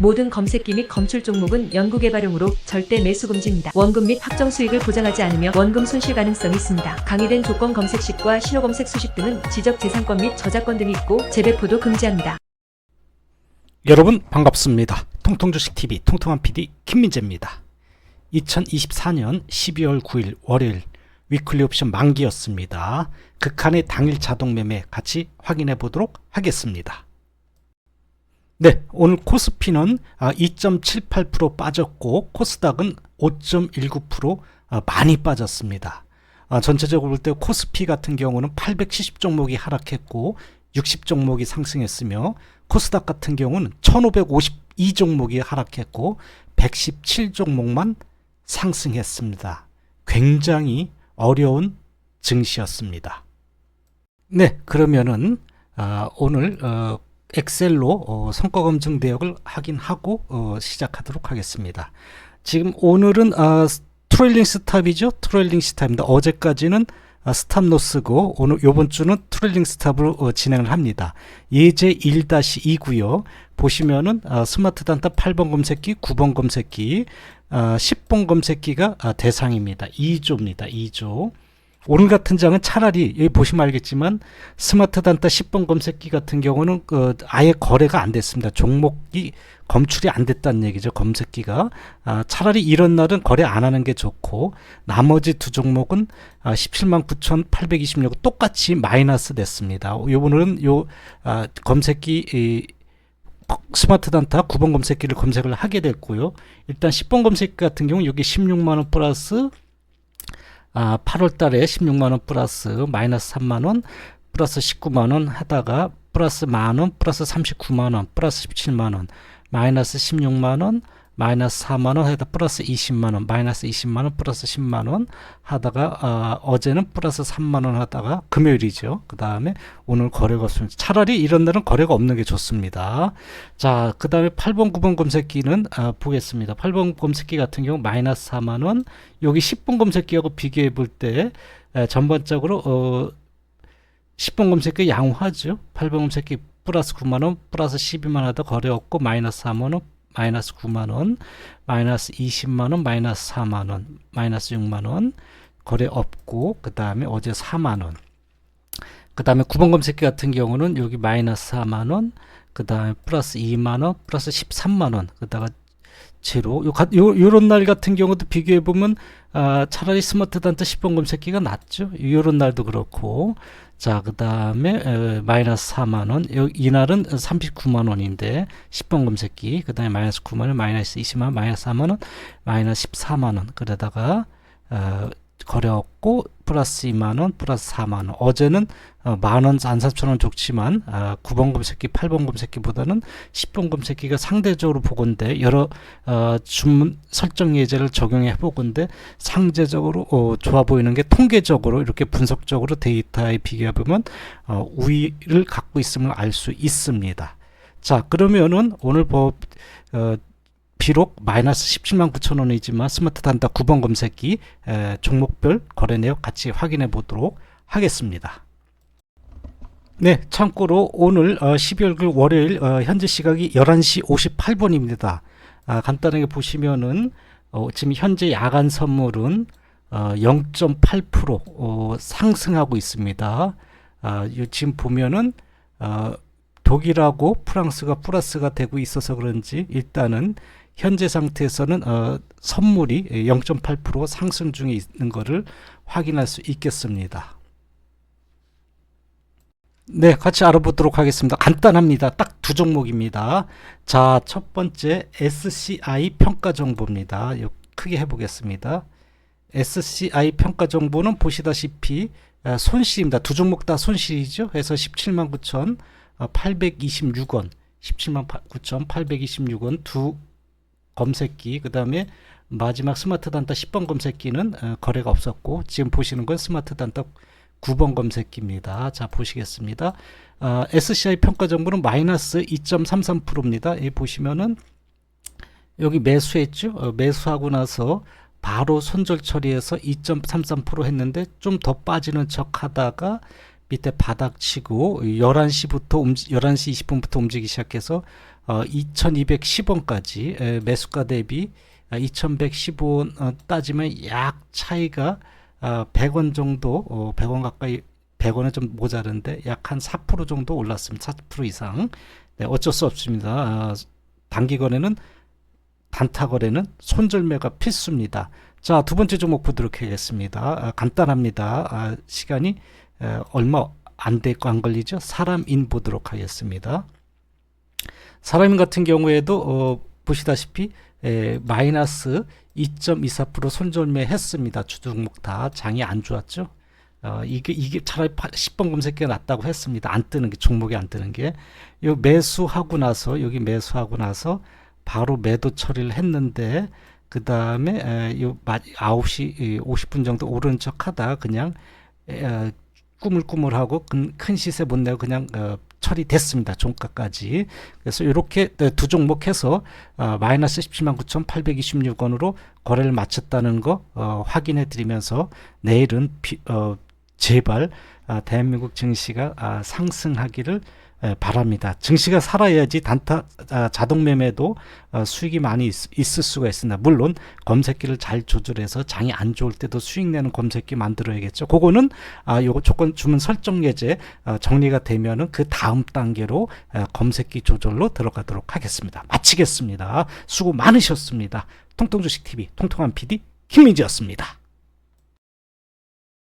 모든 검색기 및 검출 종목은 연구개발용으로 절대 매수 금지입니다. 원금 및 확정 수익을 보장하지 않으며 원금 손실 가능성이 있습니다. 강의된 조건 검색식과 신호 검색 수식 등은 지적 재산권 및 저작권 등이 있고 재배포도 금지합니다. 여러분 반갑습니다. 통통주식TV 통통한 PD 김민재입니다. 2024년 12월 9일 월요일 위클리 옵션 만기였습니다. 극한의 당일 자동 매매 같이 확인해 보도록 하겠습니다. 네, 오늘 코스피는 아, 2.78% 빠졌고 코스닥은 5.19% 아, 많이 빠졌습니다. 아, 전체적으로 볼 때 코스피 같은 경우는 870 종목이 하락했고 60 종목이 상승했으며 코스닥 같은 경우는 1552 종목이 하락했고 117 종목만 상승했습니다. 굉장히 어려운 증시였습니다. 네, 그러면은 아, 오늘 어, 엑셀로 어, 성과 검증 내역을 확인하고 어, 시작하도록 하겠습니다. 지금 오늘은 아, 트레일링 스탑이죠. 트레일링 스탑입니다. 어제까지는 아, 스탑 노스고 오늘 요번 주는 트레일링 스탑으로 어, 진행을 합니다. 예제 1-2고요. 보시면은 아, 스마트 단타 8번 검색기, 9번 검색기, 아, 10번 검색기가 아, 대상입니다. 2조입니다. 2조. 오늘 같은 장은 차라리 여기 보시면 알겠지만 스마트 단타 10번 검색기 같은 경우는 그 아예 거래가 안 됐습니다. 종목이 검출이 안 됐다는 얘기죠. 검색기가 아, 차라리 이런 날은 거래 안 하는 게 좋고 나머지 두 종목은 아, 17만 9,826 똑같이 마이너스 됐습니다. 요번은 요 아, 검색기 이, 스마트 단타 9번 검색기를 검색을 하게 됐고요. 일단 10번 검색기 같은 경우 여기 16만 원 플러스 아, 8월 달에 16만 원 플러스 마이너스 3만 원 플러스 19만 원 하다가 플러스 만 원 플러스 39만 원 플러스 17만 원 마이너스 16만 원 마이너스 4만 원 하다 플러스 20만 원 마이너스 20만 원 플러스 10만 원 하다가 아, 어제는 플러스 3만 원 하다가 금요일이죠. 그 다음에 오늘 거래가 없습니다. 차라리 이런 날은 거래가 없는 게 좋습니다. 자, 그 다음에 8번, 9번 검색기는 아, 보겠습니다. 8번 검색기 같은 경우 마이너스 4만 원 여기 10번 검색기하고 비교해 볼 때 전반적으로 어, 10번 검색기 양호하죠. 8번 검색기 플러스 9만 원 플러스 12만 원 하다 거래 없고 마이너스 4만 원 마이너스 9만 원, 마이너스 20만 원, 마이너스 4만 원, 마이너스 6만 원 거래 없고 그 다음에 어제 4만 원. 그 다음에 9번 검색기 같은 경우는 여기 마이너스 4만 원, 그 다음에 플러스 2만 원, 플러스 13만 원. 그다가 제로 요, 가- 요 요런 날 같은 경우도 비교해 보면 아, 차라리 스마트 단타 10번 검색기가 낫죠. 요런 날도 그렇고 자, 그 다음에 마이너스 4만 원. 요, 이날은 39만 원인데 10번 검색기. 그 다음에 마이너스 9만 원, 마이너스 20만 원, 마이너스 4만 원, 마이너스 14만 원. 그러다가 어, 거래 없고 플러스 2만 원, 플러스 4만 원. 어제는 어, 만 원, 한 4천 원 좋지만 아, 9번 검색기, 8번 검색기보다는 10번 검색기가 상대적으로 보건데 여러 어, 주문 설정 예제를 적용해 보건데 상대적으로 어, 좋아 보이는 게 통계적으로 이렇게 분석적으로 데이터에 비교해 보면 어, 우위를 갖고 있음을 알 수 있습니다. 자 그러면은 오늘 뭐 어, 비록 마이너스 17만 9천 원이지만 스마트 단타 9번 검색기 에, 종목별 거래 내역 같이 확인해 보도록 하겠습니다. 네, 참고로 오늘 어, 12월 그 월요일 어, 현재 시각이 11시 58분입니다. 아, 간단하게 보시면은 어, 지금 현재 야간 선물은 어, 0.8% 어, 상승하고 있습니다. 아, 요 지금 보면은 어, 독일하고 프랑스가 플러스가 되고 있어서 그런지 일단은 현재 상태에서는 어, 선물이 0.8% 상승 중에 있는 것을 확인할 수 있겠습니다. 네, 같이 알아보도록 하겠습니다. 간단합니다. 딱 두 종목입니다. 자, 첫 번째 SCI 평가 정보입니다. 요 크게 해보겠습니다. SCI 평가 정보는 보시다시피 아, 손실입니다. 두 종목 다 손실이죠. 해서 17만 9천 826원, 17만 9천 826원 두 검색기 그 다음에 마지막 스마트 단타 10번 검색기는 어, 거래가 없었고 지금 보시는 건 스마트 단타 9번 검색기입니다. 자 보시겠습니다. 아, SCI 평가 정보는 마이너스 2.33%입니다. 이 보시면은 여기 매수했죠. 어, 매수하고 나서 바로 손절 처리해서 2.33% 했는데 좀 더 빠지는 척 하다가 밑에 바닥 치고 11시부터 움직 11시 20분부터 움직이기 시작해서 어, 2210원까지 매수가 대비 2115원 어, 따지면 약 차이가 어, 100원 정도 어, 100원 가까이 100원은 좀 모자른데 약 한 4% 정도 올랐습니다. 4% 이상. 네, 어쩔 수 없습니다. 아, 단기 거래는 단타 거래는 손절매가 필수입니다. 자, 두 번째 종목 보도록 하겠습니다. 아, 간단합니다. 아, 시간이 에, 얼마 안 되고 안 걸리죠? 사람인 보도록 하겠습니다. 사람인 같은 경우에도 어, 보시다시피 에, 마이너스 2.24% 손절매 했습니다. 주종목 다 장이 안 좋았죠. 어, 이게 이게 차라리 10번 검색기가 낫다고 했습니다. 안 뜨는 게 종목이 안 뜨는 게. 요 매수하고 나서 여기 매수하고 나서 바로 매도 처리를 했는데 그 다음에 요 9시 50분 정도 오른 척 하다 그냥 에, 어, 꾸물꾸물하고 큰, 큰 시세 못 내고 그냥 어, 처리됐습니다. 종가까지. 그래서 이렇게 두 종목 해서 어, 마이너스 17만 9,826원으로 거래를 마쳤다는 거 어, 확인해 드리면서 내일은 비, 어, 제발 아, 대한민국 증시가 아, 상승하기를 에, 바랍니다. 증시가 살아야지 단타 아, 자동 매매도 어, 수익이 많이 있, 있을 수가 있습니다. 물론 검색기를 잘 조절해서 장이 안 좋을 때도 수익 내는 검색기 만들어야겠죠. 그거는 아, 요거 조건 주문 설정 예제 어, 정리가 되면은 그 다음 단계로 어, 검색기 조절로 들어가도록 하겠습니다. 마치겠습니다. 수고 많으셨습니다. 통통주식 TV 통통한 PD 김민지였습니다.